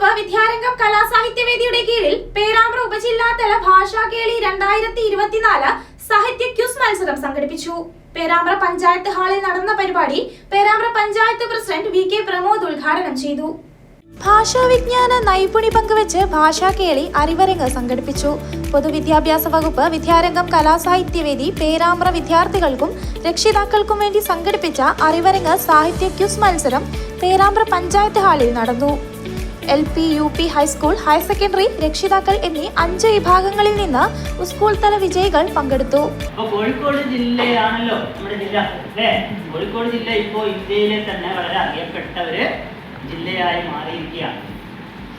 വകുപ്പ് വിദ്യാരംഗം കലാസാഹിത്യവേദിയുടെ കീഴിൽ പേരാമ്പ്ര ഉപജില്ലാതല ഭാഷാകേളി രണ്ടായിരത്തി ഇരുപത്തിനാല് സാഹിത്യ ക്യൂസ് മത്സരം സംഘടിപ്പിച്ചു. പേരാമ്പ്ര പഞ്ചായത്ത് ഹാളിൽ നടന്ന പരിപാടി Perambra panchayat president V K Pramod ഉദ്ഘാടനം ചെയ്തു. ഭാഷാവിജ്ഞാന നൈപുണി പങ്കുവച്ച് ഭാഷാകേളി അറിവരങ്ങ് സംഘടിപ്പിച്ചു. പൊതുവിദ്യാഭ്യാസ വകുപ്പ് വിദ്യാരംഗം കലാസാഹിത്യവേദി പേരാമ്പ്ര വിദ്യാർത്ഥികൾക്കും രക്ഷിതാക്കൾക്കും വേണ്ടി സംഘടിപ്പിച്ച അറിവരങ്ങ് സാഹിത്യ ക്യൂസ് മത്സരം പേരാമ്പ്ര പഞ്ചായത്ത് ഹാളിൽ നടന്നു. L P U P high school higher secondary രക്ഷിതാക്കൾ എന്നീ അഞ്ച് വിഭാഗങ്ങളിൽ നിന്ന് സ്കൂൾ തല വിജയികൾ പങ്കെടുത്തു. കോഴിക്കോട് ജില്ലയാണല്ലോ നമ്മുടെ ജില്ല അല്ലേ? കോഴിക്കോട് ജില്ല ഇപ്പോൾ ഇന്ത്യയിലെ തന്നെ വളരെ അറിയപ്പെട്ട ഒരു ജില്ലയായി മാറിയിരിക്കുകയാണ്.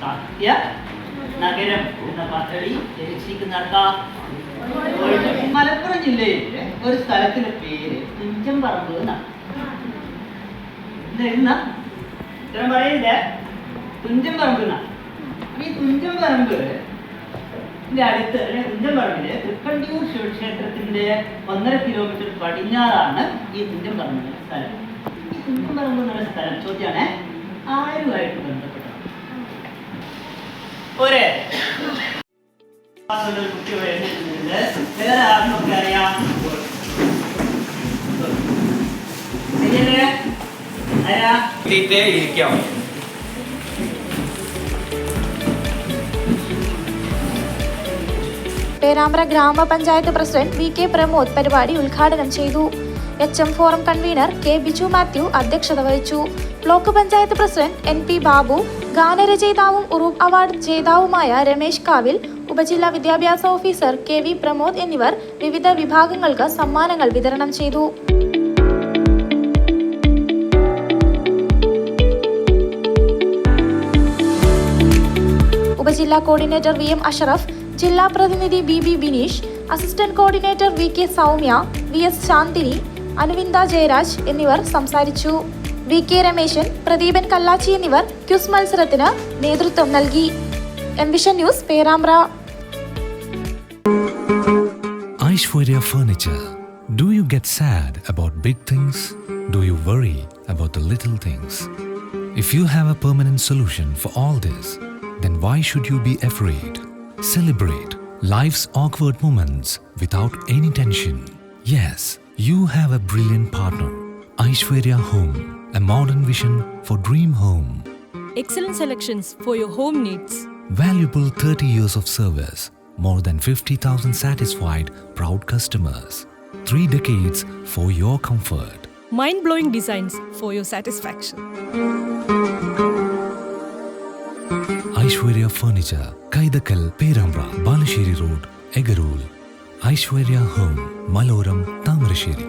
സത്യ നഗരം എന്ന പദ്ധതി. മലപ്പുറം ജില്ലയിലെ ഒരു സ്ഥലത്തിന്റെ പേര് തുഞ്ചംപറമ്പ് എന്നാണ്. എന്താ ഇത്ര പറയില്ലേ? തുഞ്ചംപറമ്പ് എന്നാണ് അപ്പൊ ഈ തുഞ്ചം പറമ്പ് അടുത്ത് അല്ലെ തുഞ്ചംപറമ്പിൽ തൃക്കണ്ടിയൂർ ശിവക്ഷേത്രത്തിന്റെ ഒന്നര കിലോമീറ്റർ പടിഞ്ഞാറാണ് ഈ തുഞ്ചംപറമ്പിന്റെ സ്ഥലം. ഈ തുഞ്ചംപറമ്പ് എന്നുള്ള സ്ഥലം ചോദ്യമാണ് ആരുമായിട്ട് ബന്ധപ്പെട്ടത്? ഒരേ അറിയാം. ആരാ? ഇരിക്കാം. പേരാമ്പ്ര ഗ്രാമപഞ്ചായത്ത് പ്രസിഡന്റ് വി കെ പ്രമോദ് പരിപാടി ഉദ്ഘാടനം ചെയ്തു. H M forum convener K Biju Mathew അധ്യക്ഷത വഹിച്ചു. Block panchayat president N P Babu ഗാനരചയിതാവും Uroob award ജേതാവുമായ രമേശ് കാവിൽ ഉപജില്ലാ വിദ്യാഭ്യാസ ഓഫീസർ കെ വി പ്രമോദ് എന്നിവർ വിവിധ വിഭാഗങ്ങൾക്ക് സമ്മാനങ്ങൾ വിതരണം ചെയ്തു. ഉപജില്ലാ കോർഡിനേറ്റർ വി എം അഷറഫ് ജില്ലാ പ്രതിനിധി B B Bineesh assistant coordinator V K Soumya V S Shanthini Anuvinda Jayaraj എന്നിവർ സംസാരിച്ചു വി കെ രമേശൻ പ്രദീപൻ കല്ലാച്ചി എന്നിവർ ക്യുസ് മത്സരത്തിന് നേതൃത്വം നൽകി M vision news Perambra Aishwarya Furniture. Do you get sad about big things? Do you worry about the little things? If you have a permanent solution for all this, then why should you be afraid? Celebrate life's awkward moments without any tension. Yes, you have a brilliant partner. Aishwarya Home, a modern vision for dream home. Excellent selections for your home needs. Valuable 30 years of service, more than 50,000 satisfied, proud customers. Three decades for your comfort. Mind blowing designs for your satisfaction. Aishwarya furniture Kaithakkal Perambra Balussery road Ekarool Aishwarya home Maloram Thamarassery.